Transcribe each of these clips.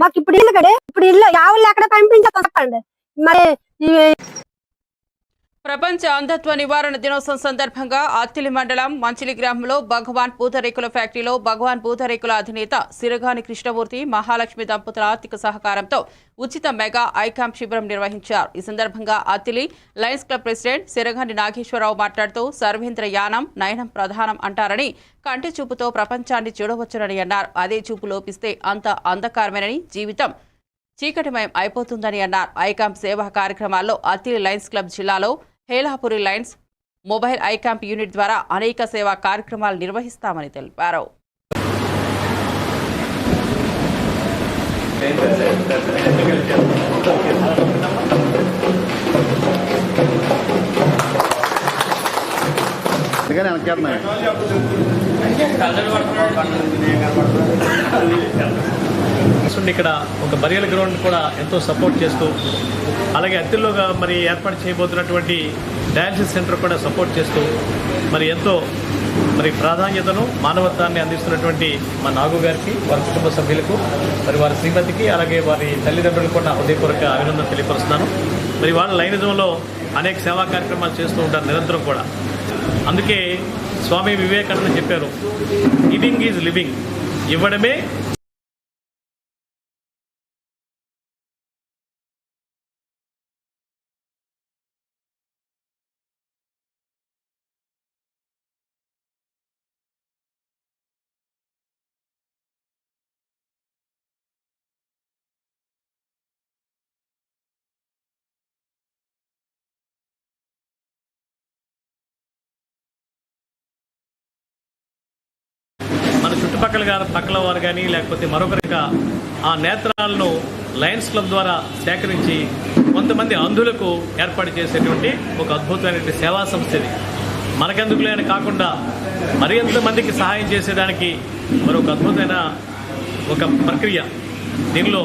మాకు ఇప్పుడు ఇల్లు కడే ఇప్పుడు ఇల్లు యావులు ఎక్కడ పంపించాలి చెప్పండి. మరి ఈ ప్రపంచ అంధత్వ నివారణ దినోత్సవం సందర్భంగా అత్తిలి మండలం మంచిలి గ్రామంలో భగవాన్ పూతరేకుల ఫ్యాక్టరీలో భగవాన్ పూతరేకుల అధినేత సిరగాని కృష్ణమూర్తి మహాలక్ష్మి దంపతుల ఆర్థిక సహకారంతో ఉచిత మెగా ఐకాంప్ శిబిరం నిర్వహించారు. ఈ సందర్భంగా Attili Lions Club president Siragani Nageswararao మాట్లాడుతూ సర్వేంద్ర యానం నయనం ప్రధానం అంటారని కంటి చూపుతో ప్రపంచాన్ని చూడవచ్చునని అన్నారు. అదే చూపు లోపిస్తే అంత అంధకారమేనని జీవితం చీకటిమయం అయిపోతుందని అన్నారు. ఐకాంప్ సేవా కార్యక్రమాల్లో అత్తిలి లయన్స్ క్లబ్ జిల్లాలో Helapuri Lions mobile eye camp unit ద్వారా అనేక సేవా కార్యక్రమాలు నిర్వహిస్తామని తెలిపారు. అందుకని వెనకేస్తున్నాయి చూడండి ఇక్కడ ఒక బరియల్ గ్రౌండ్ కూడా ఎంతో సపోర్ట్ చేస్తూ అలాగే అత్తిల్లోగా మరి ఏర్పాటు చేయబోతున్నటువంటి డయాలసిస్ సెంటర్ కూడా సపోర్ట్ చేస్తూ మరి ఎంతో మరి ప్రాధాన్యతను మానవత్వాన్ని అందిస్తున్నటువంటి మా నాగు గారికి వారి కుటుంబ సభ్యులకు మరి వారి శ్రీమతికి అలాగే వారి తల్లిదండ్రులకు కూడా హృదయపూర్వక అభినందన తెలియపరుస్తున్నాను. మరి వాళ్ళ లైనిజంలో అనేక సేవా కార్యక్రమాలు చేస్తూ ఉంటారు నిరంతరం కూడా. అందుకే స్వామి వివేకానంద చెప్పారు గివింగ్ ఈజ్ లివింగ్ ఇవ్వడమే మన చుట్టుపక్కల పక్కల వారు కానీ లేకపోతే మరొకరిగా ఆ నేత్రాలను లయన్స్ క్లబ్ ద్వారా సేకరించి కొంతమంది అంధులకు ఏర్పాటు చేసేటువంటి ఒక అద్భుతమైనటువంటి సేవా సంస్థ ఇది. మనకెందుకులే అని కాకుండా మరి ఎంతమందికి సహాయం చేసేదానికి మరొక అద్భుతమైన ఒక ప్రక్రియ. దీనిలో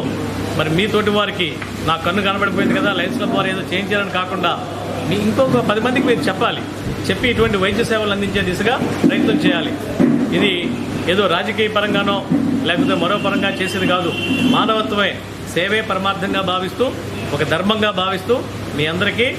మరి మీతోటి వారికి నా కన్ను కనబడిపోయింది కదా లయన్స్ క్లబ్ వారు ఏదో చేయించారని కాకుండా మీ ఇంకొక పది మందికి మీరు చెప్పాలి. చెప్పి ఇటువంటి వైద్య సేవలు అందించే దిశగా ప్రయత్నం చేయాలి. ఇది ఏదో రాజకీయ పరంగానో లేకపోతే మరో పరంగా చేసేది కాదు. మానవత్వమే. సేవే పరమార్థంగా భావిస్తూ ఒక ధర్మంగా భావిస్తూ మీ అందరికీ